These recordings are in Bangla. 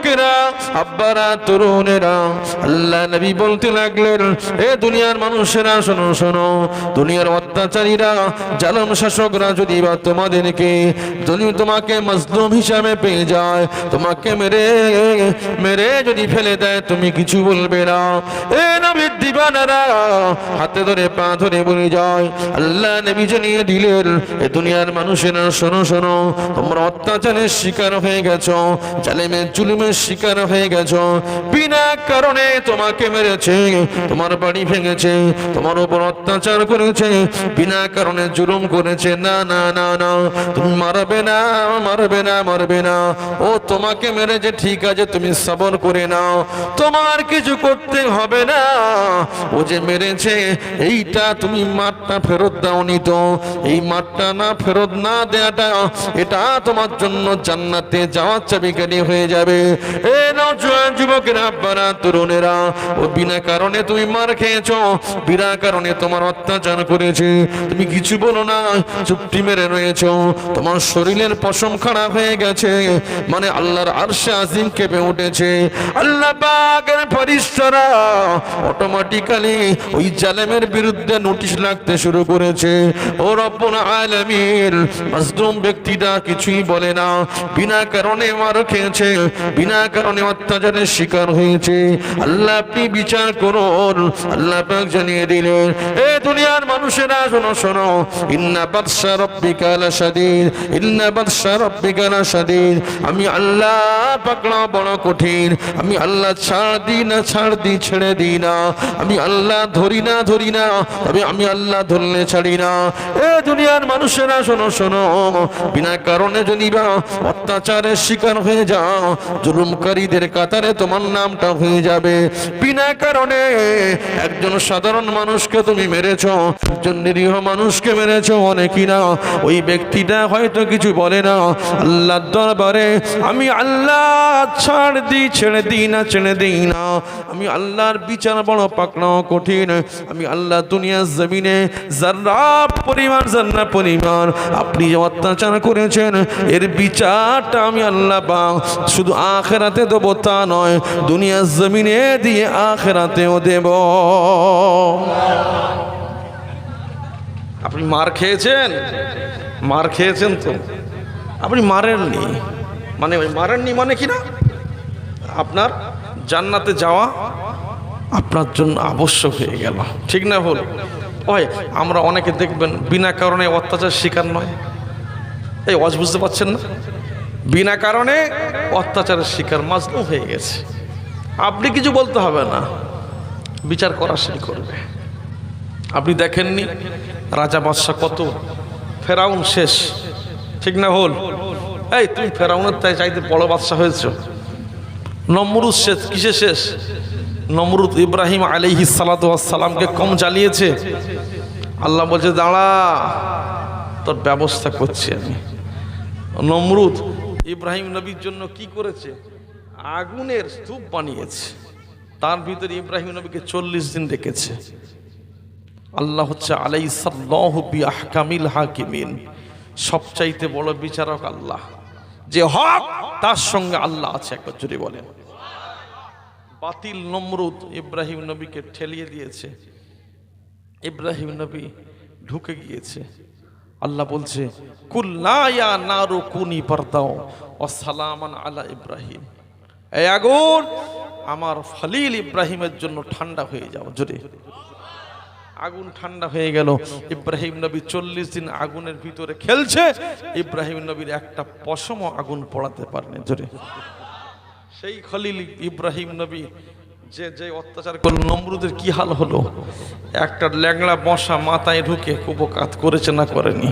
যুবকেরা আব্বারা তরুণেরা, আল্লাহ নবী বলতে লাগলেন, এ দুনিয়ার মানুষেরা, শোনো শোনো, দুনিয়ার অত্যাচারীরা, জালম শাসকরা যদি বা তোমাদেরকে যদি তোমাকে মজলুম হিসাবে পেয়ে যায়, তোমাকে মেরে মেরে যদি ফেলে দেয়, তুমি কিছু বলবে না। এ নবীর দিবানারা হাতে ধরে, পা ধরে বলে যায়, আল্লাহ নবী জানিয়ে দিলেন, এ দুনিয়ার মানুষেরা, শোনো শোনো, তোমরা অত্যাচারের শিকার হয়ে গেছো, জালেমের জুলুমের শিকার হয়ে গেছো। বিনা কারণে তোমাকে মেরেছে, তোমার বাড়ি ভেঙেছে, তোমার উপর অত্যাচার করেছে, বিনা কারণে জুলুম করেছে। না না না না, তুমি মারবে না মারবে না মারবে না। ও, তোমাকে মেরেছে, ঠিক আছে, তুমি সবর করে নাও। তোমার কিছু করতে হবে না। ও যে মেরেছে, এইটা তুমি মাঠটা ফেরত দাওনি তো। এই মাঠটা না ফেরত না দেয়াটা, এটা তোমার জন্য জান্নাতে যাওয়ার চাবিকারি হয়ে যাবে। এ নজওয়ান যুবকেরা আব্বারা তরুণেরা, ও বিনা কারণে তুমি মার খেয়েছো, বিনা কারণে তোমার অত্যাচার করেছে। তুমি কিছু বলো না, চুপটি মেরে রয়েছ, তোমার শরীরের পশম খারাপ হয়ে গেছে মানে আল্লাহর আরশে আজিম কেঁপে উঠেছে। আল্লাহ পাকের ফরিস্তারা অটোমেটিক্যালি ওই জালেমের বিরুদ্ধে নোটিশ লাগতে শুরু করেছে। ও রব্বুল আলামিন, মাজলুম ব্যক্তিটা কিছুই বলে না, বিনা কারণে মার খেয়েছে, বিনা কারণে অত্যাচারের শিকার হয়েছে। আল্লাহ আপনি বিচার করুন। আল্লাহ পাক জানিয়ে দিলেন, এ দুনিয়ার মানুষেরা, শোনো শোনো। ইন্না বাদশা রব্বিকা লাশাদীদ ইন্না বাদশা রব্বিকা লাশাদীদ আমি আল্লাহ পাকড়া বড় কঠিন। আমি আল্লাহ ছাড় দিই না, ছাড় দিই ছেড়ে দিই না। আমি আল্লাহ ধরি না ধরি না। তবে আমি আল্লাহ ধরলে ছাড়ি না। এ দুনিয়ার মানুষেরা, শোনো শোনো। বিনা কারণে যদি বা অত্যাচারের শিকার হয়ে যাও, জুলুমকারীদের কাতারে তোমার নামটা হয়ে যাবে। বিনা কারণে একজন সাধারণ মানুষকে তুমি মেরেছ, একজন নিরীহ মানুষকে মেরেছ অনেকই না? ওই ব্যক্তিটা হয়তো কিছু বলে না। আল্লাহর দরবারে, আমি আল্লাহ ছাড় দিই, ছেড়ে দিই না, ছেড়ে দিই না। আমি আল্লাহর বিচার বড় পাকড়াও কঠিন। আমি আল্লাহ দুনিয়ার জমিনে যার্রা পরিমাণ যার্রা পরিমাণ, আপনি যে অত্যাচার করেছেন, এর বিচারটা আমি আল্লাহ পাক শুধু আখেরাতে দেবো তা নয়, দুনিয়ার জমিনে দিয়ে আখেরাতেও দেব। আপনি মার খেয়েছেন? মার খেয়েছেন তো। আপনি মারেননি। মানে মারেননি মানে কি না? আপনার জান্নাতে যাওয়া আপনার জন্য আবশ্যক হয়ে গেল। ঠিক না ভুল? ওই, আমরা অনেকে দেখবেন, বিনা কারণে অত্যাচার শিকার নয়। এই অজ বুঝতে পারছেন না? বিনা কারণে অত্যাচারের শিকার মাজলুম হয়ে গেছে। আপনি কিছু বলতে হবে না। বিচার করা সেই করবে। আপনি দেখেননি রাজা বাদশাহ কত? ফেরাউন শেষ। ঠিক না হল এই, তুমি ফেরাউনের তাই চাইতে বড় বাদশাহ হয়েছ। নমরুদ শেষ। কিসে শেষ? নমরুদ ইব্রাহিম আলিহি সালাতামকে কম জ্বালিয়েছে। আল্লাহ বলছে, দাঁড়া, তোর ব্যবস্থা করছি আমি। নমরুদ ইব্রাহিম নবীর জন্য কি করেছে? আগুনের স্তূপ বানিয়েছে। তার ভিতরে ইব্রাহিম নবীকে চল্লিশ দিন রেখেছে আল্লাহ হচ্ছে আলাই সাল্লাহবি আহকামিল হাকিমিন। সবচাইতে বড় বিচারক আল্লাহ। যে হক, তার সঙ্গে আল্লাহ আছে, একবার জুড়ে বলেন। বাতিল নমরুদ ইব্রাহিম নবীকে ঠেলিয়ে দিয়েছে। ইব্রাহিম নবী ঢুকে গিয়েছে। আল্লাহ বলছে, কুল্লায়া নারু কুনি পারদাও ও সালামান আলা ইব্রাহিম। এই আগুন আমার ফলিল ইব্রাহিমের জন্য ঠান্ডা হয়ে যাও, জোরে। আগুন ঠান্ডা হয়ে গেল। ইব্রাহিম নবী চল্লিশ দিন আগুনের ভিতরে খেলছে। ইব্রাহিম নবীর একটা পশমও আগুন পড়াতে পারেনি, জোরে। সেই খলিল ইব্রাহিম নবী যে যে অত্যাচার করল নমরুদের কি হাল হলো? একটা ল্যাংড়া বসা মাথায় ঢুকে কুপকাত করেছে না করেনি?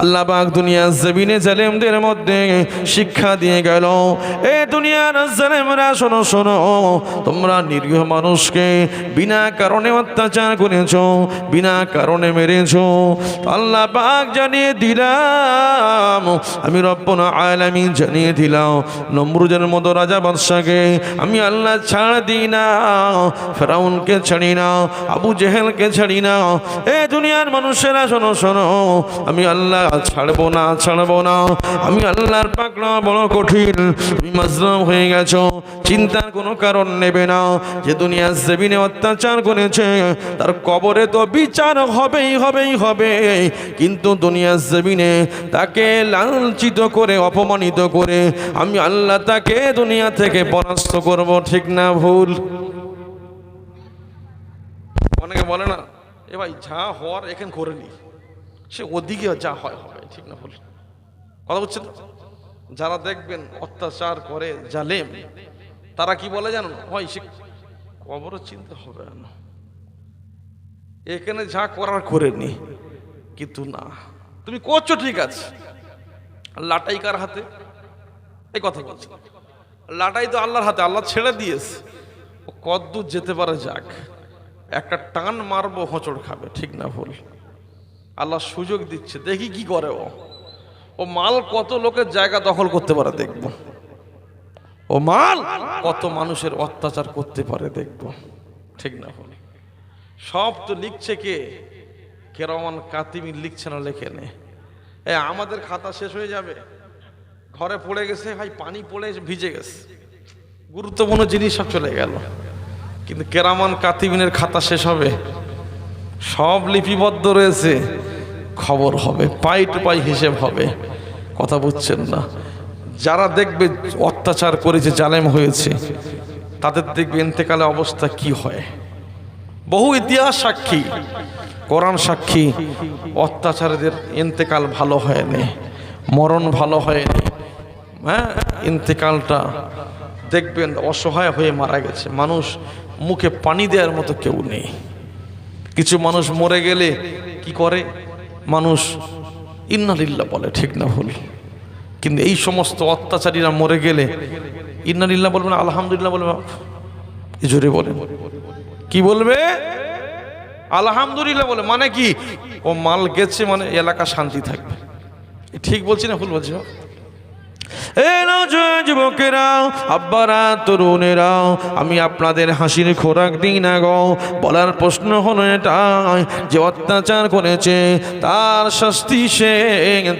আল্লাহ পাক দুনিয়ার জমিনে জালেমদের মধ্যে শিক্ষা দিয়ে গেল। এ দুনিয়ার জালেমরা, শোনো শোনো, তোমরা নিরীহ মানুষকে বিনা কারণে অত্যাচার করেছ, বিনা কারণে মেরেছ। আল্লাহ পাক জানিয়ে দিলাম, আমি রব্বনা আলামি জানিয়ে দিলাম নমরুজের মতো রাজা বাদশাকে আমি আল্লাহ ছাড় দিই না, ফেরাউনকে ছাড়ি না, আবু জেহেলকে ছাড়ি না। এ দুনিয়ার মানুষেরা, শোনো শোনো, আমি আল্লাহ আল্লাহ ছাড়বো না ছাড়বো না। আমি আল্লাহর পাকড়া বড় কঠিন। তুমি মাজলুম হয়ে গেছো, চিন্তার কোনো কারণ নেবে না। যে দুনিয়ার জমিনে অত্যাচার করেছে, তার কবরে তো বিচার হবেই হবেই, হবে। কিন্তু দুনিয়ার জমিনে তাকে লাঞ্ছিত করে, অপমানিত করে, আমি আল্লাহ তাকে দুনিয়া থেকে পরাস্ত করব, ঠিক না ভুল? অনেকে বলে না, এ ভাই, যা হওয়ার এখানে করে নি। সে ওদিকে যা হয় হবে, ঠিক না ভুল? কথা বলছেন? যারা দেখবেন অত্যাচার করে জালেম, তারা কি বলে জানো হয় সে কবর চিন্তা হবে না। এখানে যা করার করে নি, কিন্তু না। তুমি করছ ঠিক আছে। লাটাই কার হাতে? এই কথা বলছি। লাটাই তো আল্লাহর হাতে, আল্লাহ ছেড়ে দিয়েছে। কদ্দূর যেতে পারে যাক। একটা টান মারবো হোঁচড় খাবে, ঠিক না ভুল? আল্লাহ সুযোগ দিচ্ছে, দেখি কি করে ও। ও মাল কত লোকের জায়গা দখল করতে পারে দেখব। ও মাল কত মানুষের অত্যাচার করতে পারে দেখব। ঠিক না ভুল সব তো লিখছে কে? কেরমান কাতিমি লিখছে না লেখে নে। এ, আমাদের খাতা শেষ হয়ে যাবে। ঘরে পড়ে গেছে, ভাই, পানি পড়ে ভিজে গেছে। গুরুত্বপূর্ণ জিনিস সব চলে গেল। কিন্তু কেরামান কাতিবিনের খাতা শেষ হবে। সব লিপিবদ্ধ রয়েছে। খবর হবে, পাই টু পাই হিসেব হবে, কথা বুঝছেন না। যারা দেখবে অত্যাচার করেছে, জালেম হয়েছে, তাদের দেখবে এতেকালে অবস্থা কি হয়। বহু ইতিহাস সাক্ষী, কোরআন সাক্ষী, অত্যাচারীদের ইন্তেকাল ভালো হয়নি, মরণ ভালো হয়নি। হ্যাঁ ইন্তেকালটা দেখবেন অসহায় হয়ে মারা গেছে। মানুষ মুখে পানি দেওয়ার মতো কেউ নেই। কিছু মানুষ মরে গেলে কি করে? মানুষ ইন্নালিল্লা বলে, ঠিক না ভুল? কিন্তু এই সমস্ত অত্যাচারীরা মরে গেলে ইন্নালিল্লা বলবে না, আলহামদুলিল্লাহ বলবে জোরে বলে কি বলবে? আলহামদুলিল্লাহ বলে মানে কি? ও মাল গেছে মানে এলাকা শান্তি থাকবে। ঠিক বলছি না ভুল বলছি? এ আব্বারা, তরুণেরা, আমি আপনাদের হাসির খোরাক দিই না গো। বলার প্রশ্ন হলো এটাই যে অত্যাচার করেছে, তার শাস্তি সে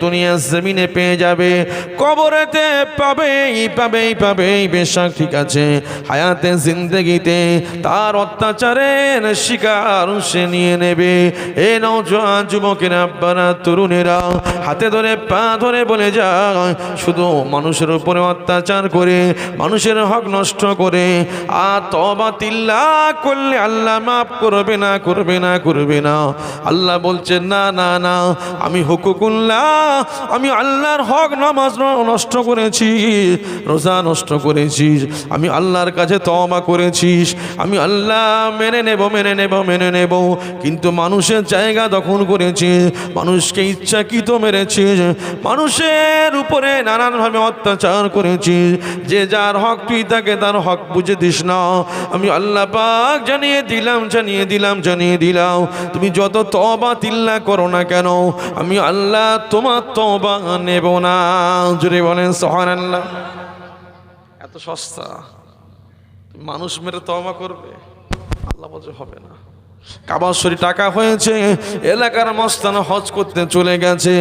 দুনিয়া জমিনে পেয়ে যাবে। কবরেতে পাবেই পাবেই পাবেই, বেশাক ঠিক আছে। হায়াতে, জিন্দগিতে তার অত্যাচারের শিকার সে নিয়ে নেবে। এ নওজোয়ান যুবকেরা, আব্বারা, তরুণেরা, হাতে ধরে, পা ধরে বলে যায়, শুধু মানুষের উপরে অত্যাচার করে, মানুষের হক নষ্ট করে, আর তবা তিল্লা করলে আল্লাহ মাফ করবে না করবে না করবে না। আল্লাহ বলছেন না না না, আমি হুকুকুল্লাহ আমি আল্লাহর হক নামাজ নষ্ট করেছি, রোজা নষ্ট করেছিস আমি আল্লাহর কাছে তবা করেছিস, আমি আল্লাহ মেনে নেব মেনে নেব মেনে নেব। কিন্তু মানুষের জায়গা দখল করেছিস মানুষকে ইচ্ছাকৃত মেরেছিস মানুষের উপরে নানানভাবে অত্যাচার করেছিস যে যার হক তুই তাকে তার হক বুঝে দিস না। আমি আল্লাহ পাক জানিয়ে দিলাম জানিয়ে দিলাম জানিয়ে দিলাম। তুমি যত তবা তিল্লা করো না কেন, আমি আল্লাহ তোমার তবা নেব না। জুড়ে বলেন সহান আল্লাহ এত সস্তা। মানুষ মেরে তবা করবে? আল্লাহ বলছে হবে না। কাবাসরি টাকা হয়েছে, এলাকার মস্তান হজ করতে চলে গেছে।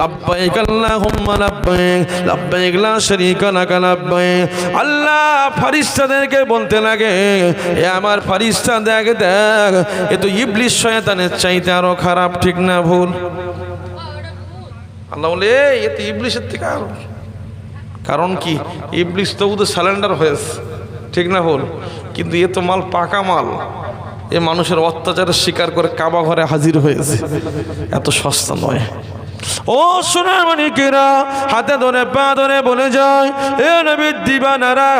লাব্বাইক আল্লাহুম্মা লাব্বাইক লাব্বাইক লা শারীকা লাক লাব্বাইক। আল্লাহ ফারিস্তাদেরকে বলতে লাগে, এ আমার ফারিস্তা দেখ দেখ, এ তো ইবলিস শয়তানের চাইতে আরও খারাপ, ঠিক না ভুল? আল্লাহ বলে, এ তো ইবলিসের থেকে আরও কারণ কি? ইবলিস তো তো স্যালেন্ডার হয়েছে, ঠিক না ভুল? কিন্তু এ তো মাল পাকা মাল। এ মানুষের অত্যাচারের শিকার করে কাবা ঘরে হাজির হয়েছে। এত সস্তা নয়। ও সোনার মানিকেরা, হাতে ধরে, পা ধরে বলে যায় এ নবী দিবানারা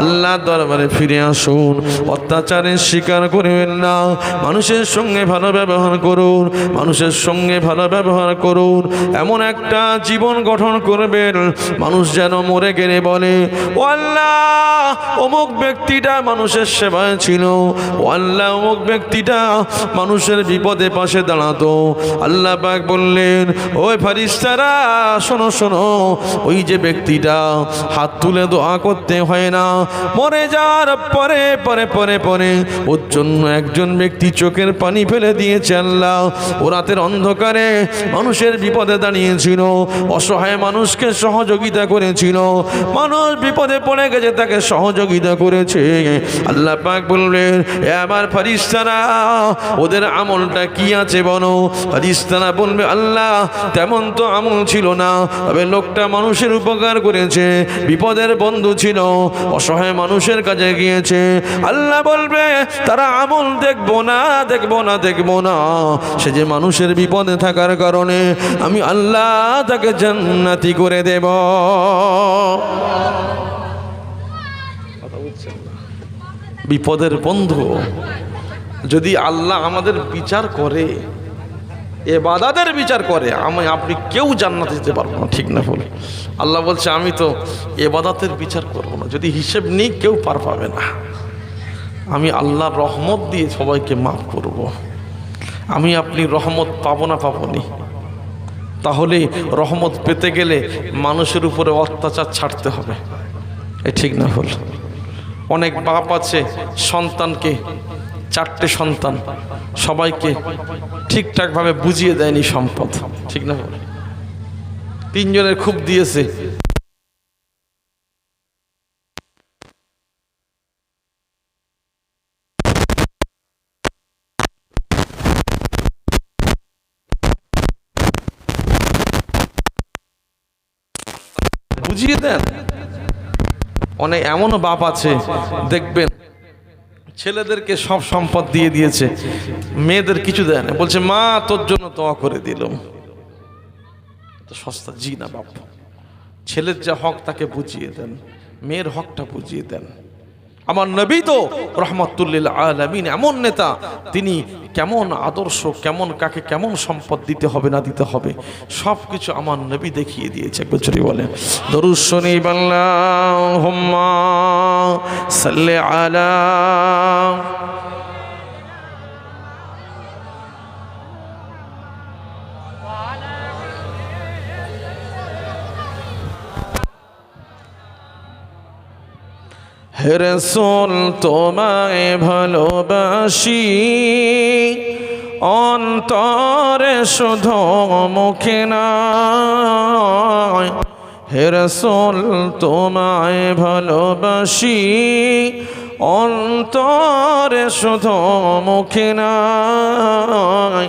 আল্লাহ দরবারে ফিরে আসুন, অত্যাচারের শিকার করবেন না, মানুষের সঙ্গে ভালো ব্যবহার করুন, মানুষের সঙ্গে ভালো ব্যবহার করুন, এমন একটা জীবন গঠন করবেন, মানুষ যেন মরে গেলে বলে, ও আল্লাহ, অমুক ব্যক্তিটা মানুষের সেবায় ছিল, ও আল্লাহ, অমুক ব্যক্তিটা মানুষের বিপদে পাশে দাঁড়াতো, আল্লাহ পাক বললেন ওই ফারিস্তারা শোনো শোনো, ওই যে ব্যক্তিটা হাত তুলে দোয়া করতে হয় না, মরে যাওয়ার পরে পরে পরে পরে ওর জন্য একজন ব্যক্তি চোখের পানি ফেলে দিয়েছে আল্লাহ। ও রাতের অন্ধকারে মানুষের বিপদে দাঁড়িয়েছিল, অসহায় মানুষকে সহযোগিতা করেছিল, মানুষ বিপদে পড়ে গেছে, তাকে সহযোগিতা করেছে। আল্লাহ পাক বললেন, এ আমার ফারিস্তারা ওদের আমলটা কি আছে বলো? ফারিস্তারা বলবে, আল্লাহ তেমন তো আমল ছিল না। তবে লোকটা মানুষের উপকার করেছে, বিপদের বন্ধু ছিল, অসহায় মানুষের কাছে গিয়েছে। আল্লাহ বলবে, তারা আমল দেখব না দেখব না দেখব না। সে যে মানুষের বিপদে থাকার কারণে আমি আল্লাহ তাকে জান্নাতি করে দেব। বিপদের বন্ধু। যদি আল্লাহ আমাদের বিচার করে এ বাদাদের বিচার করে, আমি, আপনি কেউ জান্নাতে যেতে পারব না, ঠিক না বলে আল্লাহ বলছে, আমি তো এ বাদাতের বিচার করব না, যদি হিসেব নিই, কেউ পার পাবে না। আমি আল্লাহর রহমত দিয়ে সবাইকে মাফ করব। আমি আপনি রহমত পাবো না পাবো নি তাহলে রহমত পেতে গেলে মানুষের উপরে অত্যাচার ছাড়তে হবে। এ ঠিক না হল অনেক বাপ আছে, সন্তানকে চারটে সন্তান। সবাইকে ঠিকঠাকভাবে বুঝিয়ে দেয়নি সম্পদ। ঠিক না? তিনজনের খুব দিয়েছে। বুঝিয়ে দেন। অনেক এমনও বাপ আছে, দেখবেন ছেলেদেরকে সব সম্পদ দিয়ে দিয়েছে। মেয়েদের কিছু দেয় না। বলছে, মা, তোর জন্য দোয়া করে দিল সস্তা জি না বাপ। ছেলের যা হক তাকে বুঝিয়ে দেন। মেয়ের হকটা বুঝিয়ে দেন। আমার নবী তো রহমতুল্লিল আলমিন, এমন নেতা, তিনি কেমন আদর্শ, কেমন কাকে কেমন সম্পদ দিতে হবে, না দিতে হবে সব কিছু আমার নবী দেখিয়ে দিয়েছে, একবার বলে বলেন। দরুশনি বাংলা হোম্মা সাল্লে আলা হেরসোল তোমায় ভালোবাসি। অন্তরে শুধু মুখে নয়। হেরসোল তোমায় ভালোবাসি। অন্তরে শুধু মুখে নয়।